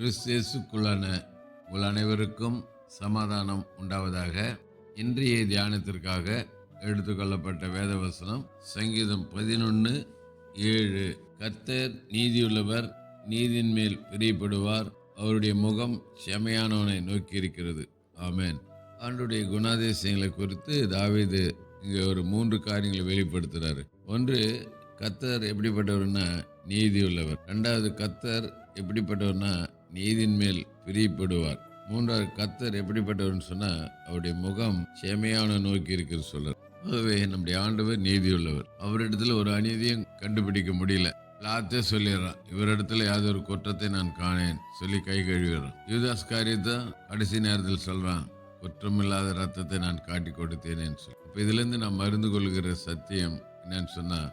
கிறிஸ்தேசுக்குள்ளான உங்கள் அனைவருக்கும் சமாதானம் உண்டாவதாக. இன்றைய தியானத்திற்காக எடுத்துக்கொள்ளப்பட்ட வேதவசனம் சங்கீதம் பதினொன்று ஏழு. கர்த்தர் நீதியுள்ளவர் நீதியின் மேல் பிரியப்படுவார். அவருடைய முகம் செமையானவனை நோக்கி இருக்கிறது. ஆமேன். ஆண்டுடைய குணாதிசயங்களை குறித்து தாவீது இங்கே ஒரு மூன்று காரியங்களை வெளிப்படுத்துகிறாரு ஒன்று கத்தர் எப்படிப்பட்டவர்னா நீதி உள்ளவர் ரெண்டாவது கத்தர் எப்படிப்பட்டவர்னா நீதியின் மேல் பிரியப்படுவார். மூன்றாவது கத்தர் எப்படிப்பட்டவர்னு சொன்னால் அவருடைய முகம் செமையான நோக்கி இருக்கிற சொல்றார். ஆகவே நம்முடைய ஆண்டவர் நீதி உள்ளவர் அவரிடத்துல ஒரு அநீதியும் கண்டுபிடிக்க முடியல. எல்லாத்தையும் சொல்லிடுறான் இவரிடத்துல ஒரு குற்றத்தை நான் காணேன் சொல்லி கை கழுவிடுறான். யூதாஸ் காரியத்தை கடைசி நேரத்தில் சொல்றான் குற்றமில்லாத ரத்தத்தை நான் காட்டி கொடுத்தேனேன்னு சொல்லி. இப்போ இதுலேருந்து நான் மருந்து கொள்கிற சத்தியம் என்னன்னு சொன்னால்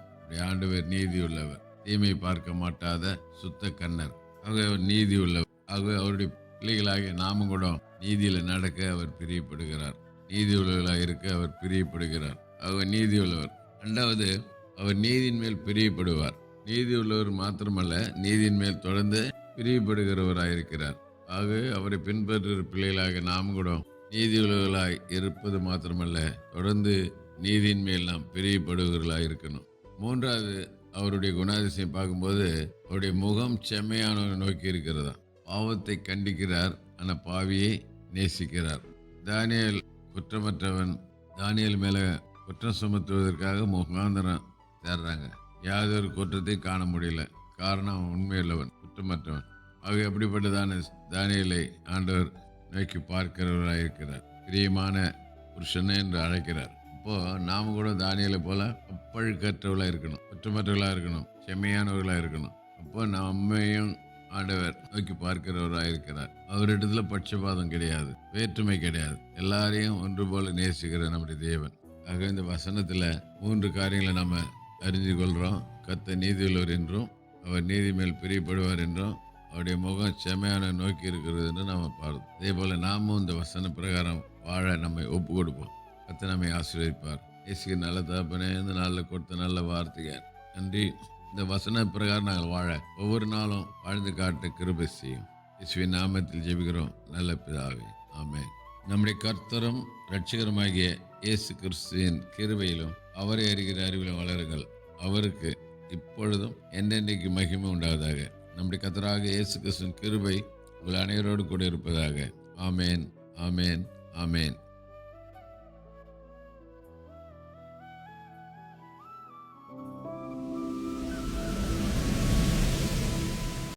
ஆண்டவர் நீதி உள்ளவர் தீமை பார்க்க மாட்டாத சுத்த கண்ணர் ஆகவே அவர் நீதி உள்ளவர் ஆகவே அவருடைய பிள்ளைகளாகிய நாமும் கூட நீதியில் நடக்க அவர் பிரியப்படுகிறார். நீதி உள்ளவர்களாக இருக்க அவர் பிரியப்படுகிறார். அவர் நீதி உள்ளவர். ரெண்டாவது அவர் நீதியின் மேல் பிரியப்படுவார். நீதி உள்ளவர் மாத்திரமல்ல நீதியின் மேல் தொடர்ந்து பிரியப்படுகிறவராக இருக்கிறார். ஆகவே அவரை பின்பற்றுகிற பிள்ளைகளாக நாம் கூட நீதி உள்ளவர்களாய் இருப்பது மாத்திரமல்ல தொடர்ந்து நீதியின் மேல் நாம் பிரியப்படுகிறவர்களாக இருக்கணும். மூன்றாவது அவருடைய குணாதிசயம் பார்க்கும்போது அவருடைய முகம் செம்மையானவர் நோக்கி இருக்கிறதா பாவத்தை கண்டிக்கிறார் ஆனால் பாவியை நேசிக்கிறார். தானியல் குற்றமற்றவன் தானியல் மேலே குற்றம் சுமத்துவதற்காக முகாந்திரம் தேடுறாங்க யாதொரு குற்றத்தையும் காண முடியல. காரணம் உண்மையுள்ளவன் குற்றமற்றவன். ஆக எப்படிப்பட்டதான தானியலை ஆண்டவர் நோக்கி பார்க்கிறவராக இருக்கிறார் பிரியமான புருஷனே என்று அழைக்கிறார். அப்போது நாம கூட தானியலை போல் அப்பழுக்கற்றவர்களாக இருக்கணும் குற்றமற்றவர்களாக இருக்கணும் செம்மையானவர்களாக இருக்கணும். அப்போ நம்மையும் ஆண்டவர் நோக்கி பார்க்கிறவராக இருக்கிறார். அவரிடத்துல பட்சபாதம் கிடையாது வேற்றுமை கிடையாது. எல்லாரையும் ஒன்று போல நேசிக்கிற நம்முடைய தேவன். ஆக இந்த வசனத்தில் மூன்று காரியங்களை நம்ம அறிஞ்சு கொள்கிறோம் கத்த நீதியுள்ளவர் என்றும் அவர் நீதி மேல் பிரியப்படுவார் என்றும் அவருடைய முகம் செமையான நோக்கி இருக்கிறது என்று நாம் பார்த்தோம் அதே போல் நாமும் இந்த வசன பிரகாரம் வாழ நம்மை ஒப்பு கொடுப்போம் கத்த நம்மை ஆசீர்வதிப்பார். இயேசுக்கு நல்ல தகப்பனே இந்த நாளில் கொடுத்த நல்ல வார்த்தைங்க நன்றி. இந்த வசன பிரகாரம் நாங்கள் வாழ ஒவ்வொரு நாளும் வாழ்ந்து காட்ட கிருபை செய்யும். இயேசுவின் நாமத்தில் ஜெபிக்கிறோம். நல்ல பிதாவே ஆமே நம்முடைய கர்த்தரும் ரட்சகருமாகிய இயேசு கிறிஸ்துவின் கிருபையிலும் அவரை அறிகிற அறிவிலும் வளருங்கள். அவருக்கு இப்பொழுதும் என்றென்றைக்கு மகிமை உண்டாவதாக. நம்முடைய கர்த்தராக இயேசு கிறிஸ்துவின் கிருபை உங்கள் அனைவரோடு கூட இருப்பதாக. ஆமேன் ஆமேன் ஆமேன்.